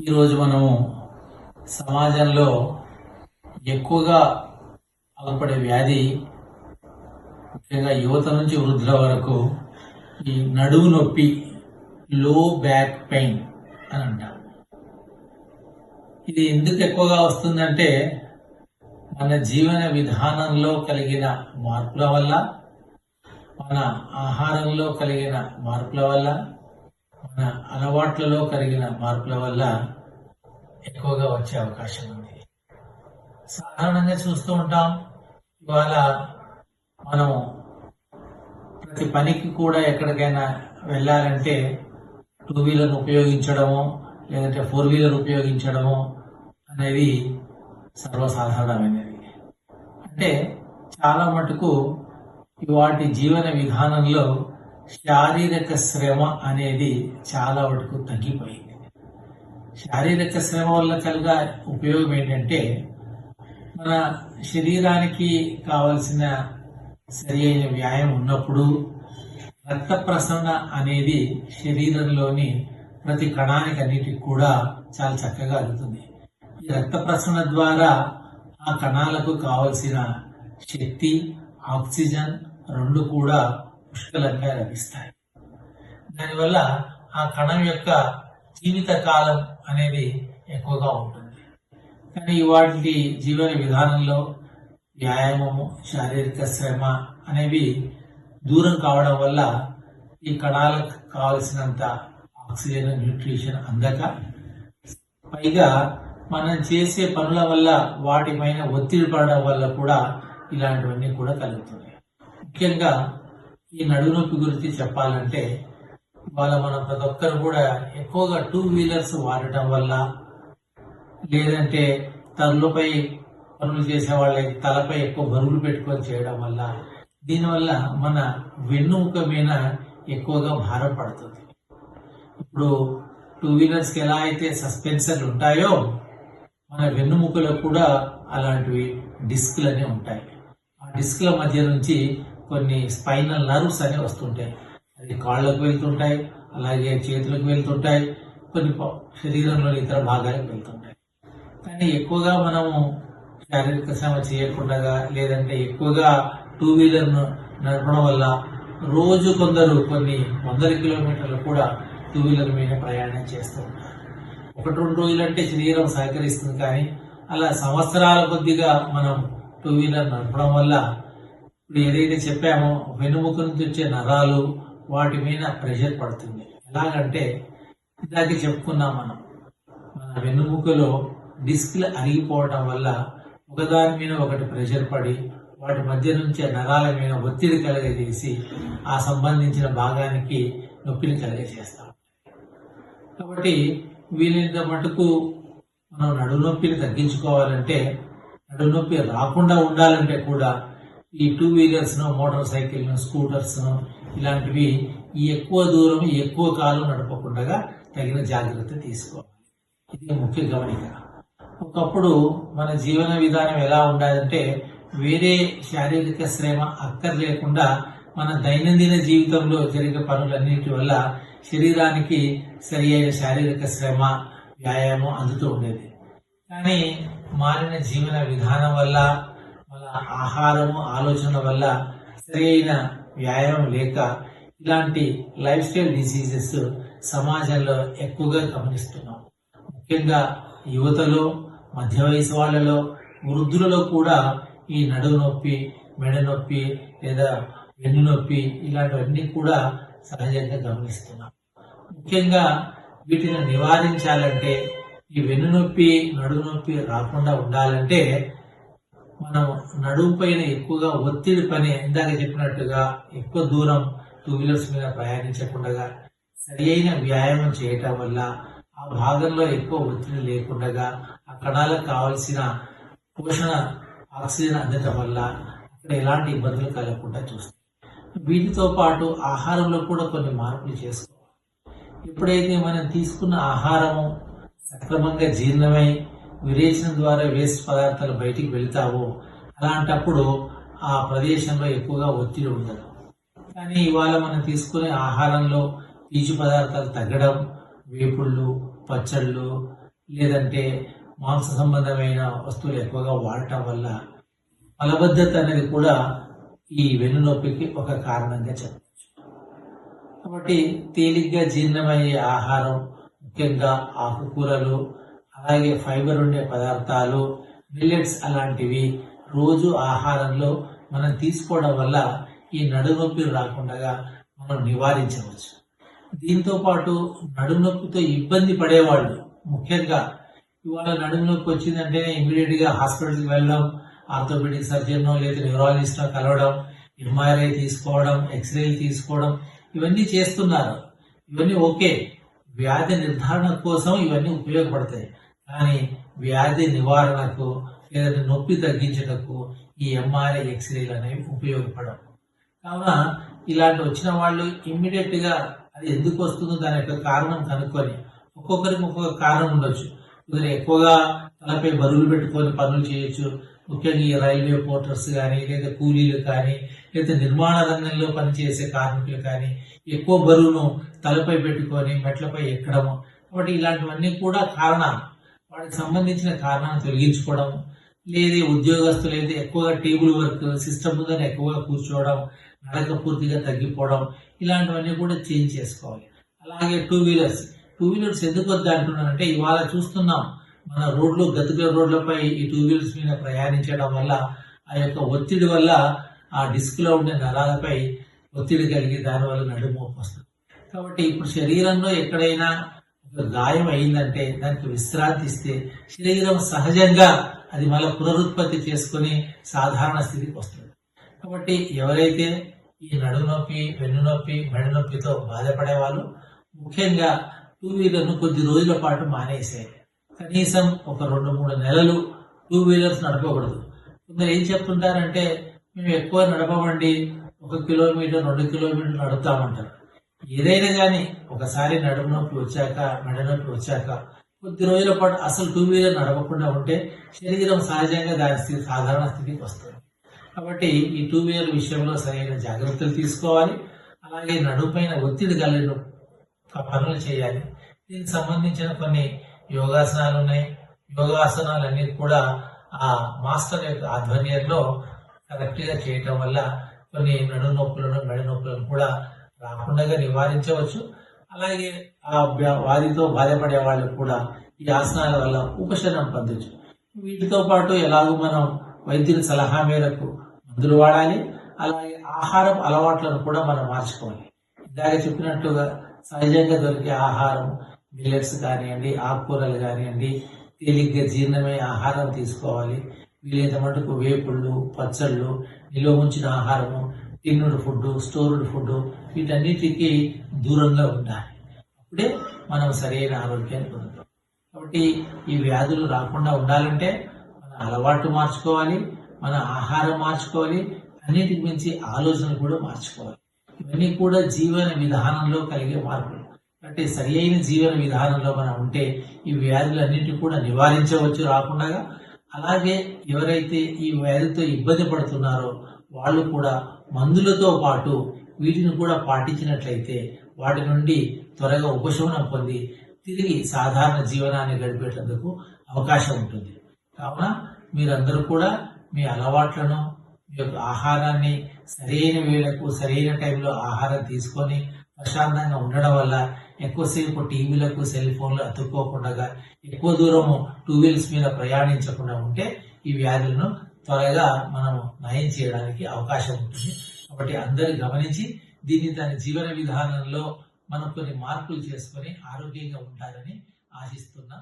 ఈరోజు మనము సమాజంలో ఎక్కువగా అలపడే వ్యాధి ముఖ్యంగా యువత నుంచి వృద్ధుల వరకు ఈ నడుము నొప్పి లో బ్యాక్ పెయిన్ అని అంటారు. ఇది ఎందుకు ఎక్కువగా వస్తుందంటే మన జీవన విధానంలో కలిగిన మార్పుల వల్ల మన ఆహారంలో కలిగిన మార్పుల వల్ల మన అలవాట్లలో కలిగిన మార్పుల వల్ల ఎక్కువగా వచ్చే అవకాశం ఉంది. సాధారణంగా చూస్తూ ఉంటాం ఇవాళ మనం ప్రతి పనికి కూడా ఎక్కడికైనా వెళ్ళాలంటే టూ వీలర్ ఉపయోగించడము లేదంటే ఫోర్ వీలర్ ఉపయోగించడము అనేది సర్వసాధారణమైనది. అంటే చాలా మటుకు వాటి జీవన విధానంలో శారీరక శ్రమ అనేది చాలా వరకు తగ్గిపోయింది. శారీరక శ్రమ వల్ల కలిగ ఉపయోగం ఏంటంటే మన శరీరానికి కావలసిన సరి అయిన వ్యాయామం ఉన్నప్పుడు రక్త ప్రసరణ అనేది శరీరంలోని ప్రతి కణానికి అన్నిటికి కూడా చాలా చక్కగా అందుతుంది ఈ రక్త ప్రసరణ ద్వారా ఆ కణాలకు కావలసిన శక్తి ఆక్సిజన్ రెండు కూడా పుష్కలంగా లభిస్తాయి దానివల్ల ఆ కణం యొక్క జీవిత కాలం అనేది ఎక్కువగా ఉంటుంది. కానీ వాటి జీవన విధానంలో వ్యాయామము శారీరక శ్రమ అనేవి దూరం కావడం వల్ల ఈ కణాలకు కావలసినంత ఆక్సిజన్ న్యూట్రిషన్ అందక పైగా మనం చేసే పనుల వల్ల వాటిపైన ఒత్తిడి పడడం వల్ల కూడా ఇలాంటివన్నీ కూడా కలుగుతున్నాయి. ముఖ్యంగా ఈ నడుము నొప్పి గురించి చెప్పాలంటే వాళ్ళ మనం ప్రతి ఒక్కరు కూడా ఎక్కువగా టూ వీలర్స్ వాడటం వల్ల లేదంటే తలపై పనులు చేసే వాళ్ళకి తలపై ఎక్కువ బరువులు పెట్టుకొని చేయడం వల్ల దీనివల్ల మన వెన్నుముక మీద ఎక్కువగా భారం పడుతుంది. ఇప్పుడు టూ వీలర్స్కి ఎలా అయితే సస్పెన్సర్లు ఉంటాయో మన వెన్నుముకలో కూడా అలాంటివి డిస్క్లు ఉంటాయి. ఆ డిస్క్ల మధ్య నుంచి కొన్ని స్పైనల్ నర్వ్స్ అనే వస్తుంటాయి. అది కాళ్ళకు వెళ్తుంటాయి అలాగే చేతులకు వెళ్తుంటాయి కొన్ని శరీరంలోని ఇతర భాగాలకు వెళ్తుంటాయి. కానీ ఎక్కువగా మనము శారీరక శ్రమ చేయకుండా లేదంటే ఎక్కువగా టూ వీలర్ నడపడం వల్ల రోజు కొందరు కొన్ని వందల కిలోమీటర్లు కూడా టూ వీలర్ మీద ప్రయాణం చేస్తూ ఉంటారు. ఒకటి రెండు రోజులంటే శరీరం సహకరిస్తుంది కానీ అలా సంవత్సరాల కొద్దిగా మనం టూ వీలర్ నడపడం వల్ల ఇప్పుడు ఏదైతే చెప్పామో వెనుముక నుంచి వచ్చే నరాలు వాటి మీద ప్రెషర్ పడుతుంది. ఎలాగంటే ఇందాక చెప్పుకున్నాం మనం మన వెన్నుముకలో డిస్క్లు అరిగిపోవడం వల్ల ఒకదాని మీద ఒకటి ప్రెషర్ పడి వాటి మధ్య నుంచి నరాల మీద ఒత్తిడి కలగజేసి ఆ సంబంధించిన భాగానికి నొప్పిని కలగజేస్తాం. కాబట్టి వీలైనంత మటుకు మనం నడునొప్పిని తగ్గించుకోవాలంటే నడునొప్పి రాకుండా ఉండాలంటే కూడా ఈ టూ వీలర్స్ను మోటార్ సైకిల్ స్కూటర్స్ను స్కూటర్స్ ఇలాంటివి ఎక్కువ దూరం ఎక్కువ కాలం నడపకుండా తగిన జాగ్రత్త తీసుకోవాలి. ఇది ముఖ్య గమనిక. ఒకప్పుడు మన జీవన విధానం ఎలా ఉండాలంటే వేరే శారీరక శ్రమ అక్కర్లేకుండా మన దైనందిన జీవితంలో జరిగే పనులన్నిటి వల్ల శరీరానికి సరి అయిన శారీరక శ్రమ వ్యాయామం అందుతూ ఉండేది. కానీ మారిన జీవన విధానం వల్ల ఆహారము ఆలోచన వల్ల సరైన వ్యాయామం లేక ఇలాంటి లైఫ్ స్టైల్ డిసీజెస్ సమాజంలో ఎక్కువగా గమనిస్తున్నాం. ముఖ్యంగా యువతలో మధ్య వయసు వాళ్ళలో వృద్ధులలో కూడా ఈ నడుము నొప్పి మెడ నొప్పి లేదా వెన్ను నొప్పి ఇలాంటివన్నీ కూడా సహజంగా గమనిస్తున్నాం. ముఖ్యంగా వీటిని నివారించాలంటే ఈ వెన్ను నొప్పి నడుము నొప్పి రాకుండా ఉండాలంటే మనం నడుము పైన ఎక్కువగా ఒత్తిడి పని ఇందాక చెప్పినట్టుగా ఎక్కువ దూరం టూ వీలర్స్ మీద ప్రయాణించకుండా సరి అయిన వ్యాయామం చేయటం వల్ల ఆ భాగంలో ఎక్కువ ఒత్తిడి లేకుండా ఆ కణాలకు కావలసిన పోషణ ఆక్సిజన్ అందటం వల్ల అక్కడ ఎలాంటి ఇబ్బందులు కలగకుండా చూస్తాం. వీటితో పాటు ఆహారంలో కూడా కొన్ని మార్పులు చేసుకోవాలి. ఎప్పుడైతే మనం తీసుకున్న ఆహారము సక్రమంగా జీర్ణమై విరేచనం ద్వారా వేస్ట్ పదార్థాలు బయటికి వెళ్తావో అలాంటప్పుడు ఆ ప్రదేశంలో ఎక్కువగా ఒత్తిడి ఉండదు. కానీ ఇవాళ మనం తీసుకునే ఆహారంలో పీచు పదార్థాలు తగ్గడం వేపుళ్ళు పచ్చళ్ళు లేదంటే మాంస సంబంధమైన వస్తువులు ఎక్కువగా వాడటం వల్ల మలబద్ధత అనేది కూడా ఈ వెన్నునొప్పికి ఒక కారణంగా చెప్పచ్చు కాబట్టి తేలిగ్గా జీర్ణమయ్యే ఆహారం ముఖ్యంగా ఆకుకూరలు అలాగే ఫైబర్ ఉండే పదార్థాలు మిల్లెట్స్ అలాంటివి రోజు ఆహారంలో మనం తీసుకోవడం వల్ల ఈ నడునొప్పి రాకుండా మనం నివారించవచ్చు. దీంతో పాటు నడునొప్పితో ఇబ్బంది పడేవాళ్ళు ముఖ్యంగా ఇవాళ నడుము నొప్పి వచ్చిందంటే ఇమీడియట్గా హాస్పిటల్కి వెళ్ళడం ఆర్థోపెడిక్ సర్జన్ లేదా న్యూరాలజిస్ట్ కలవడం ఎంఆర్ఐ తీసుకోవడం ఎక్స్రేలు తీసుకోవడం ఇవన్నీ చేస్తున్నారు. ఇవన్నీ ఓకే. వ్యాధి నిర్ధారణ కోసం ఇవన్నీ ఉపయోగపడతాయి. కానీ వ్యాధి నివారణకు లేదా నొప్పి తగ్గించటకు ఈ ఎంఆర్ఐ ఎక్స్రేలు అనేవి ఉపయోగపడవు. కావున ఇలాంటి వచ్చిన వాళ్ళు ఇమ్మీడియట్గా అది ఎందుకు వస్తుందో దాని యొక్క కారణం కనుక్కొని ఒక్కొక్కరికి ఒక్కొక్క కారణం ఉండొచ్చు. కొందరు ఎక్కువగా తలపై బరువులు పెట్టుకొని పనులు చేయొచ్చు. ముఖ్యంగా ఈ రైల్వే పోర్టర్స్ కానీ లేదా కూలీలు కానీ లేదా నిర్మాణ రంగంలో పనిచేసే కార్మికులు కానీ ఎక్కువ బరువును తలపై పెట్టుకొని మెట్లపై ఎక్కడము. కాబట్టి ఇలాంటివన్నీ కూడా కారణాలు. వాటికి సంబంధించిన కారణాలను తొలగించుకోవడం లేదా ఉద్యోగస్తులు అయితే ఎక్కువగా టేబుల్ వర్క్ సిస్టమ్ ముందర ఎక్కువగా కూర్చోవడం నడక పూర్తిగా తగ్గిపోవడం ఇలాంటివన్నీ కూడా చేంజ్ చేసుకోవాలి. అలాగే టూ వీలర్స్ టూ వీలర్స్ ఎందుకు వద్ద అంటున్నానంటే ఇవాళ చూస్తున్నాం మన రోడ్లు గతుకుల రోడ్లపై ఈ టూ వీలర్స్ మీద ప్రయాణించడం వల్ల ఆ యొక్క ఒత్తిడి వల్ల ఆ డిస్క్లో ఉండే నరాలపై ఒత్తిడి కలిగి దానివల్ల నడుము వస్తుంది. కాబట్టి ఇప్పుడు శరీరంలో ఎక్కడైనా గాయం అయిందంటే దానికి విశ్రాంతి ఇస్తే శరీరం సహజంగా అది మళ్ళీ పునరుత్పత్తి చేసుకొని సాధారణ స్థితికి వస్తుంది. కాబట్టి ఎవరైతే ఈ నడుము నొప్పి వెన్ను నొప్పి మెడ నొప్పితో బాధపడే వాళ్ళు ముఖ్యంగా టూ వీలర్ను కొద్ది రోజుల పాటు మానేసాయి కనీసం ఒక రెండు మూడు నెలలు టూ వీలర్స్ నడపకూడదు. కొందరు ఏం చెప్తుంటారంటే మేము ఎక్కువ నడపమండి ఒక కిలోమీటర్ రెండు కిలోమీటర్లు నడుపుతామంటారు. ఏదైనా కానీ ఒకసారి నడుము నొప్పి వచ్చాక మెడ నొప్పి వచ్చాక కొద్ది రోజుల పాటు అసలు టూ వీలర్ నడవకుండా ఉంటే శరీరం సహజంగా దాని స్థితి సాధారణ స్థితికి వస్తుంది. కాబట్టి ఈ టూ వీలర్ విషయంలో సరైన జాగ్రత్తలు తీసుకోవాలి. అలాగే నడుము పైన ఒత్తిడి కలిగిన పనులు చేయాలి. దీనికి సంబంధించిన కొన్ని యోగాసనాలు ఉన్నాయి. యోగాసనాలు అన్ని కూడా ఆ మాస్టర్ యొక్క ఆధ్వర్యంలో కరెక్ట్గా చేయటం వల్ల కొన్ని నడు నొప్పులను మెడ నొప్పులను కూడా రాకుండా నివారించవచ్చు. అలాగే ఆ వ్యాధితో బాధపడే వాళ్ళు కూడా ఈ ఆసనాల వల్ల ఉపశమనం పొందొచ్చు. వీటితో పాటు ఎలాగో మనం వైద్యుల సలహా మేరకు మందులు వాడాలి. అలాగే ఆహారం అలవాట్లను కూడా మనం మార్చుకోవాలి. ఇందాక చెప్పినట్టుగా సహజంగా దొరికే ఆహారం మిల్లెట్స్ కానివ్వండి ఆకుకూరలు కానివ్వండి తేలిగ్గా జీర్ణమయ్యే ఆహారం తీసుకోవాలి. వీలైన మటుకు వేపుళ్ళు పచ్చళ్ళు నిల్వ ఉంచిన ఆహారము టిన్నుడు ఫుడ్ స్టోర్డ్ ఫుడ్ వీటన్నిటికీ దూరంగా ఉండాలి. అప్పుడే మనం సరైన ఆరోగ్యాన్ని పొందుతాం. కాబట్టి ఈ వ్యాధులు రాకుండా ఉండాలంటే మన అలవాటు మార్చుకోవాలి మన ఆహారం మార్చుకోవాలి అన్నిటికి మించి ఆలోచనలు కూడా మార్చుకోవాలి. ఇవన్నీ కూడా జీవన విధానంలో కలిగే మార్పులు. అంటే సరి అయిన జీవన విధానంలో మనం ఉంటే ఈ వ్యాధులన్నింటినీ కూడా నివారించవచ్చు రాకుండా అలాగే ఎవరైతే ఈ వ్యాధితో ఇబ్బంది పడుతున్నారో వాళ్ళు కూడా మందులతో పాటు వీటిని కూడా పాటించినట్లయితే వాటి నుండి త్వరగా ఉపశమనం పొంది తిరిగి సాధారణ జీవనాన్ని గడిపేటందుకు అవకాశం ఉంటుంది. కావున మీరందరూ కూడా మీ అలవాట్లను మీ యొక్క ఆహారాన్ని సరైన వేళకు సరైన టైంలో ఆహారం తీసుకొని ప్రశాంతంగా ఉండడం వల్ల ఎక్కువసేపు టీవీలకు సెల్ ఫోన్లు అతుక్కోకుండా ఎక్కువ దూరము టూ వీల్స్ మీద ప్రయాణించకుండా ఉంటే ఈ వ్యాధులను త్వరగా మనం నయం చేయడానికి అవకాశం ఉంటుంది. కాబట్టి అందరూ గమనించి దీన్ని దాని జీవన విధానంలో మనం కొన్ని మార్పులు చేసుకొని ఆరోగ్యంగా ఉంటారని ఆశిస్తున్నా